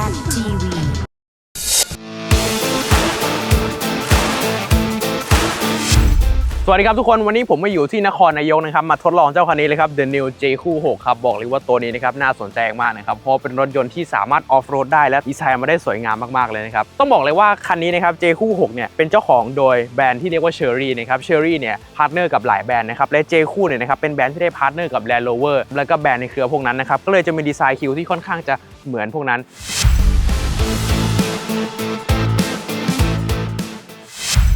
Zen TV สวัสดีครับทุกคนวันนี้ผมมาอยู่ที่นครนายกนะครับ มาทดลองเจ้าคันนี้เลยครับ The New J คู่6ครับ บอกเลยว่าตัวนี้นะครับน่าสนใจมากนะครับ เพราะเป็นรถยนต์ที่สามารถออฟโรดได้และดีไซน์มาได้สวยงามมากๆเลยนะครับ ต้องบอกเลยว่าคันนี้นะครับ J คู่6เนี่ยเป็นเจ้าของโดยแบรนด์ที่เรียกว่า Cherry นะครับ Cherry เนี่ยพาร์ทเนอร์กับหลายแบรนด์นะครับและ J คู่เนี่ยนะครับเป็นแบรนด์ที่ได้พาร์ทเนอร์กับ Land Rover แล้วก็แบรนด์ในเครือพวกนั้นนะครับก็เลยจะมีดีไซน์คิวที่ค่อนข้างจะเหมือนพวกนั้น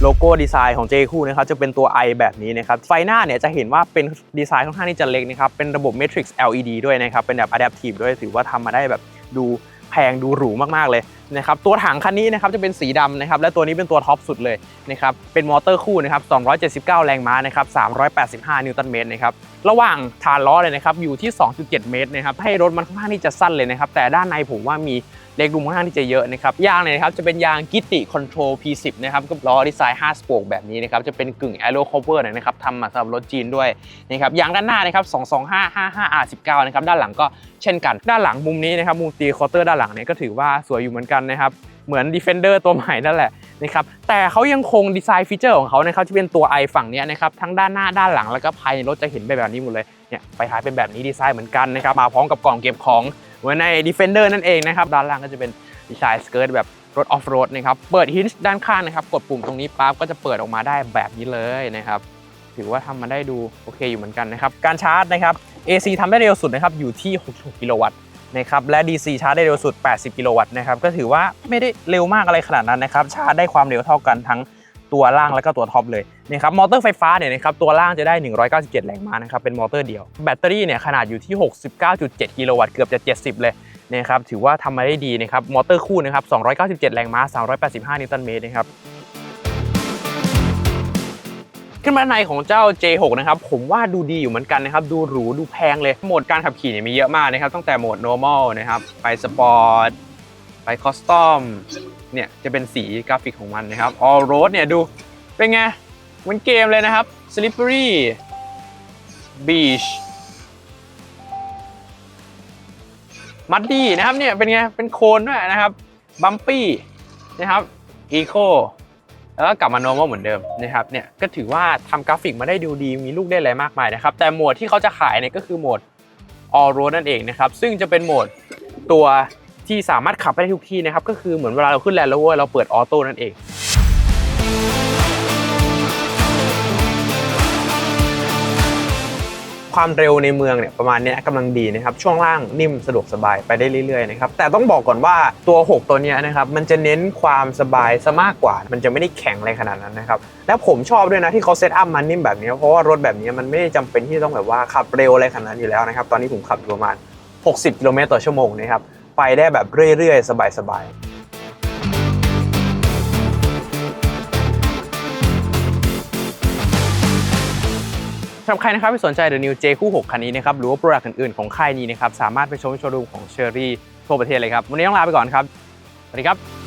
โลโก้ดีไซน์ของ J คู่นะครับจะเป็นตัว I แบบนี้นะครับไฟหน้าเนี่ยจะเห็นว่าเป็นดีไซน์ค่อนข้างที่จะเล็กนะครับเป็นระบบ Matrix LED ด้วยนะครับเป็นแบบ Adaptive ด้วยถือว่าทำมาได้แบบดูแพงดูหรูมากๆเลยนะครับตัวถังคันนี้นะครับจะเป็นสีดำนะครับและตัวนี้เป็นตัวท็อปสุดเลยนะครับเป็นมอเตอร์คู่นะครับ279 แรงม้านะครับ385 นิวตันเมตรนะครับระหว่างฐานล้อเลยนะครับอยู่ที่ 2.7 เมตรนะครับให้รถมันค่อนข้างที่จะสั้นเลยนะครับแต่ด้านในผมว่ามี เล็กรูมค่อนข้างที่จะเยอะนะครับยางเนี่ยนะครับจะเป็นยางกิติคอนโทรล P10 นะครับกับล้อดีไซน์5สโปกแบบนี้นะครับจะเป็นกึ่ง Aero Cover หน่อยนะครับทำมาสำหรับรถจีนด้วยนะครับยางด้านหน้านะครับ225 55 R19 นะครับด้านหลังก็เช่นกัน ด้านหลังมุมนี้นะครับมุมตีคอเตอร์ด้านหลังเนี่ยก็ถือว่าสวยอยู่เหมือนกันนะครับเหมือน Defender ตัวใหม่นั่นแหละนะครับแต่เขายังคงดีไซน์ฟีเจอร์ของเขานะครับที่เป็นตัว i ฝั่งนี้นะครับทั้งด้านหน้าด้านหลังแล้วก็ภายในรถจะเห็นไปแบบนี้หมดเลยเนี่ยไฟท้ายเป็นแบบนี้ดีไซน์เหมือนกันนะครับมาพร้อมกับกล่องเก็บของ เหมือนใน Defender นั่นเองนะครับ ด้านล่างก็จะเป็นดีไซน์สเกิร์ตแบบรถออฟโรดนะครับ เปิดฮินช์ด้านข้างนะครับ กดปุ่มตรงนี้ปั๊บก็จะเปิดออกมาได้แบบนี้เลยนะครับ ถือว่าทำมาได้ดูโอเคอยู่เหมือนกันนะครับ การชาร์จนะครับ AC ทำได้เร็วสุดนะครับ อยู่ที่ 66 กิโลวัตต์นะครับ และ DC ชาร์จได้เร็วสุด 80 กิโลวัตต์นะครับ ก็ถือว่าไม่ได้เร็วมากอะไรขนาดนั้นนะครับ ชาร์จได้ความเร็วเท่ากันทั้ง ตัวล่างและก็ตัวท็อปเลยนะครับมอเตอร์ไฟฟ้าเนี่ยนะครับตัวล่างจะได้ 197 แรงม้านะครับเป็นมอเตอร์เดียว แบตเตอรี่เนี่ยขนาดอยู่ที่ 69.7 กิโลวัตต์เกือบจะ 70 เลยนะครับถือว่าทำมาได้ดีนะครับมอเตอร์คู่นะครับ297 แรงม้า 385 นิวตันเมตรนะครับขึ้นมาในของเจ้า J6 นะครับผมว่าดูดีอยู่เหมือนกันนะครับ ดูหรูดูแพงเลยโหมดการขับขี่เนี่ยมีเยอะมากนะครับตั้งแต่โหมด normal นะครับ ไปสปอร์ตไปคอสตอม เนี่ยจะเป็นสีกราฟิกของมันนะครับ all road เนี่ยดูเป็นไงเหมือนเกมเลยนะครับ slippery beach มัดดี้นะครับเนี่ยเป็นไงเป็นโคนด้วยนะครับบัมปี้นะครับอีโคแล้วก็กลับมา normal เหมือนเดิมนะครับเนี่ยก็ถือว่าทำกราฟิกมาได้ดูดีมีลูกได้อะไรมากมายนะครับ แต่โหมดที่เขาจะขายเนี่ยก็คือโหมด all road นั่นเองนะครับ ซึ่งจะเป็นโหมดตัว ที่สามารถขับไปได้ทุกที่นะครับ ก็คือเหมือนเวลาเราขึ้นแลนด์โรเวอร์เราเปิดออโต้นั่นเองความเร็วในเมืองเนี่ยประมาณนี้กำลังดีนะครับช่วงล่างนิ่มสะดวกสบายไปได้เรื่อยๆนะครับแต่ต้องบอกก่อนว่าตัว 6 ตัวนี้นะครับมันจะเน้นความสบายซะมากกว่า มันจะไม่ได้แข็งอะไรขนาดนั้นนะครับแล้วผมชอบด้วยนะที่เขาเซตอัพมันนิ่มแบบนี้ เพราะว่ารถแบบนี้มันไม่ได้จำเป็นที่ต้องแบบว่าขับเร็วอะไรขนาดนั้นอยู่แล้วนะครับตอนนี้ผมขับประมาณ 60 กิโลเมตรต่อชั่วโมงนะครับ ไปได้แบบเรื่อยๆ สบายๆสำหรับใครนะครับที่สนใจ The New J คู่ 6 คันนี้นะครับหรือว่าโปรดักต์อื่นๆของค่ายนี้นะครับสามารถไปชมโชว์รูมของเชอรี่ทั่วประเทศเลยครับ วันนี้ต้องลาไปก่อนครับ สวัสดีครับ